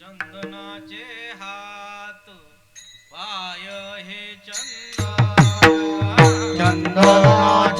चंदनाचे हात पाय हे चंदन चंदनाचे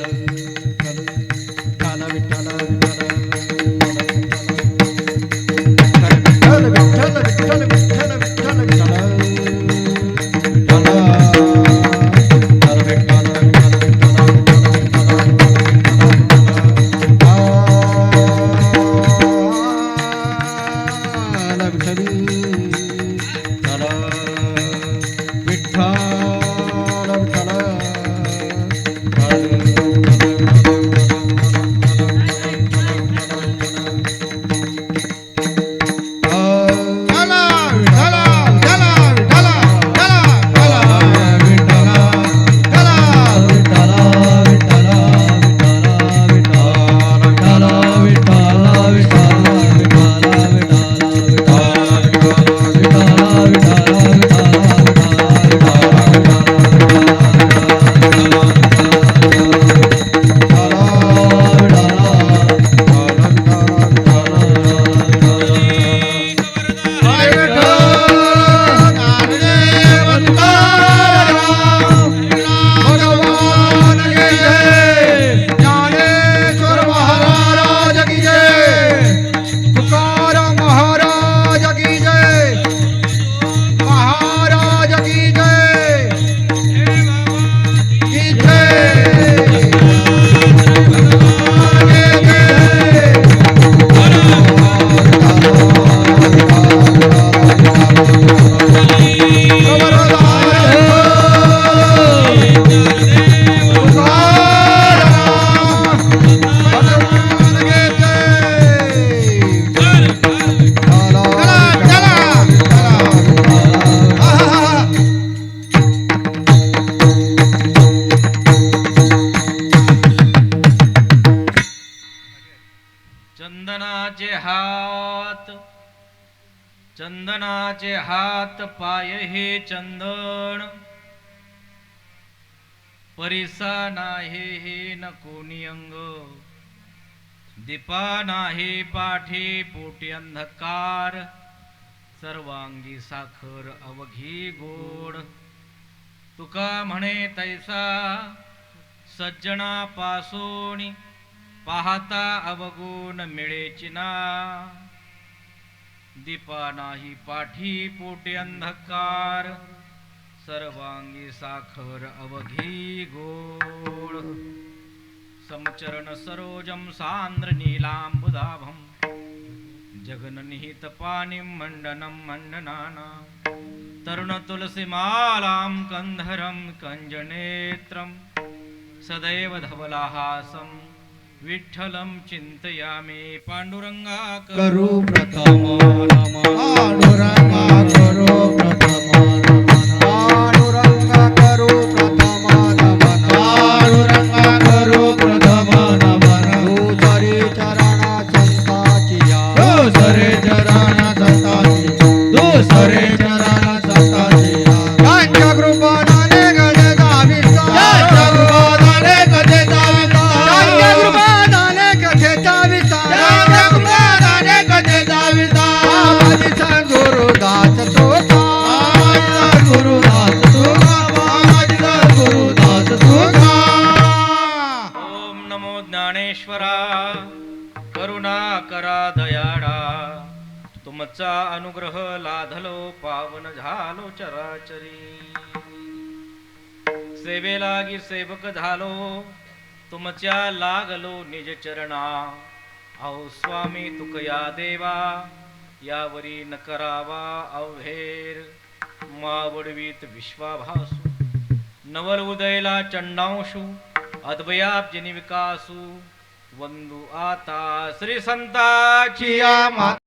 Tchau. चंदनाचे हात पाय हे चंदन. परिसा नाही हे न कोणी अंग. दीपा नाही पाठी पोटी अंधकार. सर्वांगी साखर अवघी गोड. तुका म्हणे तैसा सज्जना पासोणी पाहता अवगुण मिळेची ना दीपा नाही पाठी पोटे अंधकार. सर्वांगी साखर अवघी गोळ समचरण सरोजम सांद्र नीलांबुदाभम जगननिहित पाणी मण्डनं मण्डनाना तरुण तुलसीमालां कन्धरं कञ्जनेत्रं सदैव धवलाहासम. विठ्ठलं चिन्तयामि पाण्डुरङ्गा करू प्रथम। नम पांडुरंगा करू प्रथम। परमेश्वरा करुणा करा दयाडा तुमचा अनुग्रह लाधलो पावन झालो चराचरी. सेवेलागी सेवक झालो तुमच्या लागलो निज चरणा. अहो स्वामी तुक या देवा यावरी न करावा अवहेर. मावडवीत विश्वाभासू नवल उदयला चंडांशू अद्वयाब्जनी विकासू. वंदू आता श्री संताची चिया माता